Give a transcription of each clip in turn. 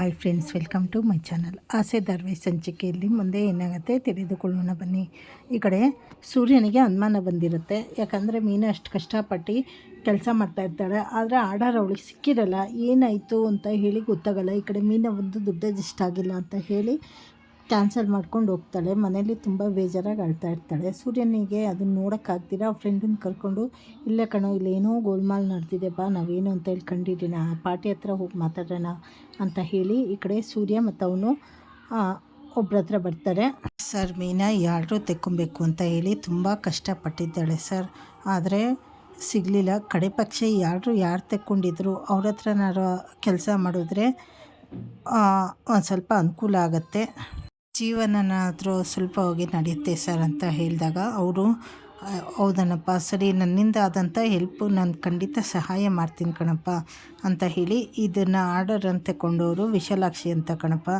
Hi friends welcome to my channel ಆಸೆ ಧಾರ್ವೆ ಸಂಚಿಕೆಯಲ್ಲಿ ಮುಂದೆ ಏನಾಗುತ್ತೆ ತಿಳಿದುಕೊಳ್ಳೋಣ ಬನ್ನಿ. ಈ ಕಡೆ ಸೂರ್ಯನಿಗೆ ಅನುಮಾನ ಬಂದಿರುತ್ತೆ. ಯಾಕಂದರೆ ಮೀನು ಅಷ್ಟು ಕಷ್ಟಪಟ್ಟು ಕೆಲಸ ಮಾಡ್ತಾ ಇರ್ತಾಳೆ. ಆದರೆ ಆರ್ಡರ್ ಅವಳಿಗೆ ಸಿಕ್ಕಿರಲ್ಲ, ಏನಾಯಿತು ಅಂತ ಹೇಳಿ ಗೊತ್ತಾಗಲ್ಲ. ಈ ಕಡೆ ಮೀನ ಒಂದು ದುಡ್ಡು ಅಡ್ಜಸ್ಟ್ ಆಗಿಲ್ಲ ಅಂತ ಹೇಳಿ ಕ್ಯಾನ್ಸಲ್ ಮಾಡ್ಕೊಂಡು ಹೋಗ್ತಾಳೆ. ಮನೇಲಿ ತುಂಬ ಬೇಜಾರಾಗಿ ಅಳ್ತಾ ಇರ್ತಾಳೆ. ಸೂರ್ಯನಿಗೆ ಅದನ್ನ ನೋಡೋಕ್ಕಾಗ್ದಿರ? ಆ ಫ್ರೆಂಡನ್ನ ಕರ್ಕೊಂಡು, ಇಲ್ಲೇ ಕಣೋ ಇಲ್ಲೇನೋ ಗೋಲ್ಮಾಲ್ ನಡೆದಿದೆ ಬಾ, ನಾವೇನು ಅಂತ ಹೇಳಿ ಕಂಡಿದ್ದೀನ ಪಾರ್ಟಿ ಹತ್ರ ಹೋಗಿ ಮಾತಾಡೋಣ ಅಂತ ಹೇಳಿ ಈ ಕಡೆ ಸೂರ್ಯ ಮತ್ತು ಅವನು ಒಬ್ರ ಹತ್ರ ಬರ್ತಾರೆ. ಸರ್, ಮೀನಾ ಯಾರು ತೆಕ್ಕೊಬೇಕು ಅಂತ ಹೇಳಿ ತುಂಬ ಕಷ್ಟಪಟ್ಟಿದ್ದಾಳೆ ಸರ್. ಆದರೆ ಸಿಗಲಿಲ್ಲ. ಕಡೆ ಪಕ್ಷ ಯಾರು ಯಾರು ತೆಕ್ಕೊಂಡಿದ್ರು, ಅವ್ರ ಹತ್ರನಾರು ಕೆಲಸ ಮಾಡಿದ್ರೆ ಒಂದು ಸ್ವಲ್ಪ ಅನುಕೂಲ ಆಗುತ್ತೆ. ಜೀವನನಾದರೂ ಸ್ವಲ್ಪವಾಗಿ ನಡೆಯುತ್ತೆ ಸರ್ ಅಂತ ಹೇಳಿದಾಗ ಅವರು ಹೌದನಪ್ಪ, ಸರಿ, ನನ್ನಿಂದ ಆದಂಥ ಹೆಲ್ಪು ನಾನು ಖಂಡಿತ ಸಹಾಯ ಮಾಡ್ತೀನಿ ಕಣಪ್ಪ ಅಂತ ಹೇಳಿ ಇದನ್ನು ಆರ್ಡರ್ ಅಂತ ತಗೊಂಡವರು ವಿಶಾಲಾಕ್ಷಿ ಅಂತ ಕಣಪ್ಪ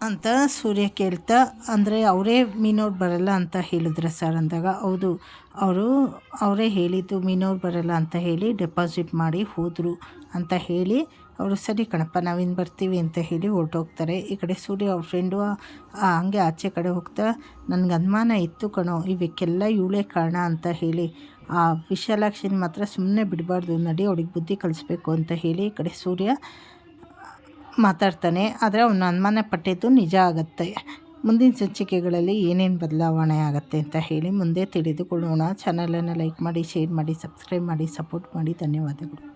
ಅಂತ ಸೂರ್ಯ ಕೇಳ್ತಾ, ಅಂದರೆ ಅವರೇ ಮೀನವ್ರು ಬರಲ್ಲ ಅಂತ ಹೇಳಿದ್ರೆ ಸರ್? ಅಂದಾಗ, ಹೌದು, ಅವರು, ಅವರೇ ಹೇಳಿದ್ದು ಮೀನವ್ರು ಬರಲ್ಲ ಅಂತ ಹೇಳಿ ಡೆಪಾಸಿಟ್ ಮಾಡಿ ಹೋದರು ಅಂತ ಹೇಳಿ ಅವರು, ಸರಿ ಕಣಪ್ಪ ನಾವಿನ್ನು ಬರ್ತೀವಿ ಅಂತ ಹೇಳಿ ಹೊರಟೋಗ್ತಾರೆ. ಈ ಕಡೆ ಸೂರ್ಯ ಅವ್ರ ಫ್ರೆಂಡು ಹಂಗೆ ಆಚೆ ಕಡೆ ಹೋಗ್ತಾ, ನನಗೆ ಅನುಮಾನ ಇತ್ತು ಕಣೋ ಇವಕ್ಕೆಲ್ಲ ಇವಳೇ ಕಾರಣ ಅಂತ ಹೇಳಿ. ಆ ವಿಶಾಲಾಕ್ಷಿನ ಮಾತ್ರ ಸುಮ್ಮನೆ ಬಿಡಬಾರ್ದು, ನಡಿ ಅವಳಿಗೆ ಬುದ್ಧಿ ಕಲಿಸ್ಬೇಕು ಅಂತ ಹೇಳಿ ಈ ಕಡೆ ಸೂರ್ಯ ಮಾತಾಡ್ತಾನೆ. ಆದರೆ ಅವನು ಅನುಮಾನ ಪಟ್ಟಿದ್ದು ನಿಜ ಆಗುತ್ತೆ. ಮುಂದಿನ ಸಂಚಿಕೆಗಳಲ್ಲಿ ಏನೇನು ಬದಲಾವಣೆ ಆಗುತ್ತೆ ಅಂತ ಹೇಳಿ ಮುಂದೆ ತಿಳಿದುಕೊಳ್ಳೋಣ. ಚಾನಲನ್ನು ಲೈಕ್ ಮಾಡಿ, ಶೇರ್ ಮಾಡಿ, ಸಬ್ಸ್ಕ್ರೈಬ್ ಮಾಡಿ, ಸಪೋರ್ಟ್ ಮಾಡಿ. ಧನ್ಯವಾದಗಳು.